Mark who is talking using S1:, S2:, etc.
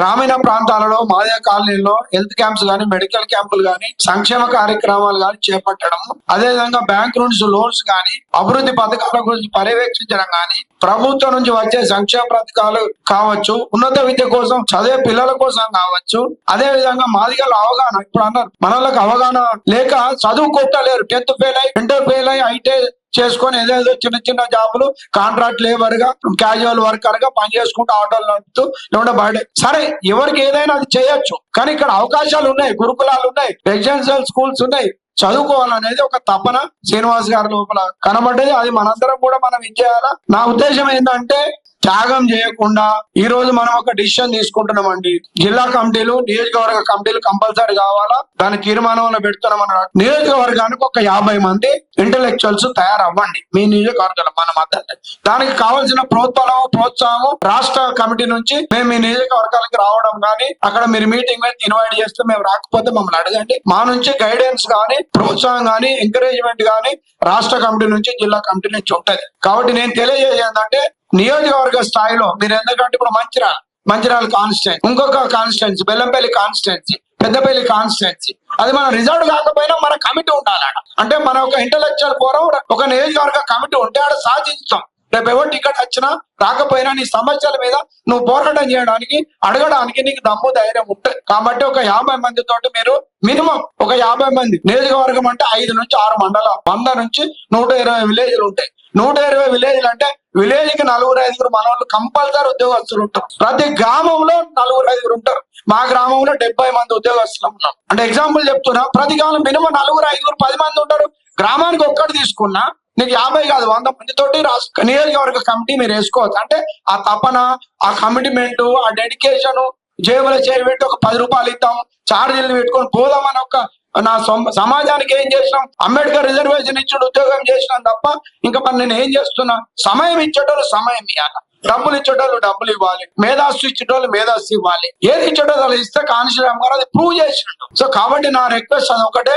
S1: గ్రామీణ ప్రాంతాలలో మాదయ కాలనీలో హెల్త్ క్యాంప్స్ గాని మెడికల్ క్యాంపులు గాని సంక్షేమ కార్యక్రమాలు గాని చేపట్టడం అదేవిధంగా బ్యాంక్ నుంచి లోన్స్ గాని అభివృద్ధి పథకాల గురించి పర్యవేక్షించడం గాని ప్రభుత్వం నుంచి వచ్చే సంక్షేమ పథకాలు కావచ్చు ఉన్నత విద్య కోసం చదివే పిల్లల కోసం కావచ్చు. అదే విధంగా మాదిగల అవగాహన ఇప్పుడు అన్నారు మనలకు అవగాహన లేక చదువుకుంటలేరు టెన్త్ ఫెయిల్ అయ్యి ఇంటర్ ఫెయిల్ అయ్యి ఐటీ చేసుకొని ఏదేదో చిన్న చిన్న జాబులు కాంట్రాక్ట్ లేబర్గా క్యాజువల్ వర్కర్గా పని చేసుకుంటూ ఆటోలు నడుపుతూ లేకుండా బయట. సరే ఎవరికి ఏదైనా అది చేయొచ్చు. కానీ ఇక్కడ అవకాశాలు ఉన్నాయి గురుకులాలు ఉన్నాయి రెసిడెన్షియల్ స్కూల్స్ ఉన్నాయి. చదువుకోవాలనేది ఒక తపన శ్రీనివాస్ గారి లోపల కనబడ్డది. అది మనందరం కూడా మనం ఇచ్చేయాలా నా ఉద్దేశం ఏంటంటే త్యాగం చేయకుండా ఈ రోజు మనం ఒక డిసిషన్ తీసుకుంటున్నామండి. జిల్లా కమిటీలు నియోజకవర్గ కమిటీలు కంపల్సరీ కావాలా? దాని తీర్మానంలో పెడుతున్నాం అన్న నియోజకవర్గానికి ఒక యాభై మంది ఇంటలెక్చువల్స్ తయారవ్వండి. మీ నియోజకవర్గంలో మన మద్దతు. దానికి కావాల్సిన ప్రోత్సాహం ప్రోత్సాహం రాష్ట్ర కమిటీ నుంచి మేము మీ నియోజకవర్గాలకి రావడం కానీ అక్కడ మీరు మీటింగ్ మీద ఇన్వైట్ చేస్తే మేము రాకపోతే మమ్మల్ని అడగండి. మా నుంచి గైడెన్స్ కానీ ప్రోత్సాహం కానీ ఎంకరేజ్మెంట్ కానీ రాష్ట్ర కమిటీ నుంచి జిల్లా కమిటీ నుంచి ఉంటది. కాబట్టి నేను తెలియజేసేది ఏంటంటే నియోజకవర్గ స్థాయిలో మీరు ఎందుకంటే ఇప్పుడు మంచిరా మంచిరాల కాన్స్టిట్యున్సీ ఇంకొక constituency Bellampalli constituency Peddapalli constituency అది మన రిజల్ట్ కాకపోయినా మన కమిటీ ఉండాలి అంటే మన ఒక ఇంటలెక్చువల్ ఫోరం ఒక నియోజకవర్గ కమిటీ ఉంటే ఆడ సాధించుతాం రేపు ఎవరు టికెట్ వచ్చినా రాకపోయినా నీ సమస్యల మీద నువ్వు పోరాటం చేయడానికి అడగడానికి నీకు దమ్ము ధైర్యం ఉంటుంది కాబట్టి ఒక యాభై మంది తోటి మీరు మినిమం ఒక యాభై మంది నియోజకవర్గం అంటే ఐదు నుంచి ఆరు మండలం వంద నుంచి నూట ఇరవై విలేజ్లు ఉంటాయి. నూట ఇరవై విలేజ్లు అంటే విలేజ్కి నలుగురు ఐదుగురు మనోళ్ళు కంపల్సరీ ఉద్యోగస్తులు ఉంటారు. ప్రతి గ్రామంలో నలుగురు ఐదుగురు ఉంటారు. మా గ్రామంలో డెబ్బై మంది ఉద్యోగస్తులు ఉన్నాం. అంటే ఎగ్జాంపుల్ చెప్తున్నా ప్రతి గ్రామం మినిమం నలుగురు ఐదుగురు పది మంది ఉంటారు. గ్రామానికి ఒక్కటి తీసుకున్నా నీకు యాభై కాదు వంద మంది తోటి రాష్ట్ర నియోజకవర్గ కమిటీ మీరు వేసుకోవచ్చు. అంటే ఆ తపన ఆ కమిట్మెంట్ ఆ డెడికేషన్ జేబులో చేయబెట్టి ఒక పది రూపాయలు ఇద్దాం చార్జీలు పెట్టుకొని పోదాం అని ఒక నా సమాజానికి ఏం చేసినాం? అంబేద్కర్ రిజర్వేషన్ ఇచ్చిన ఉద్యోగం చేసినాం తప్ప ఇంకా మరి నేను ఏం చేస్తున్నా? సమయం ఇచ్చేటోళ్ళు సమయం ఇవ్వాలి డబ్బులు ఇచ్చేటోళ్ళు డబ్బులు ఇవ్వాలి. మేధాస్తు ఇచ్చేటోళ్ళు మేధాస్తు ఇవ్వాలి. ఏది ఇచ్చేటోళ్ళు ఇస్తే కాన్షిరామ్ గారు అది ప్రూవ్ చేసినట్టు సో కాబట్టి నా రిక్వెస్ట్ అది ఒకటే.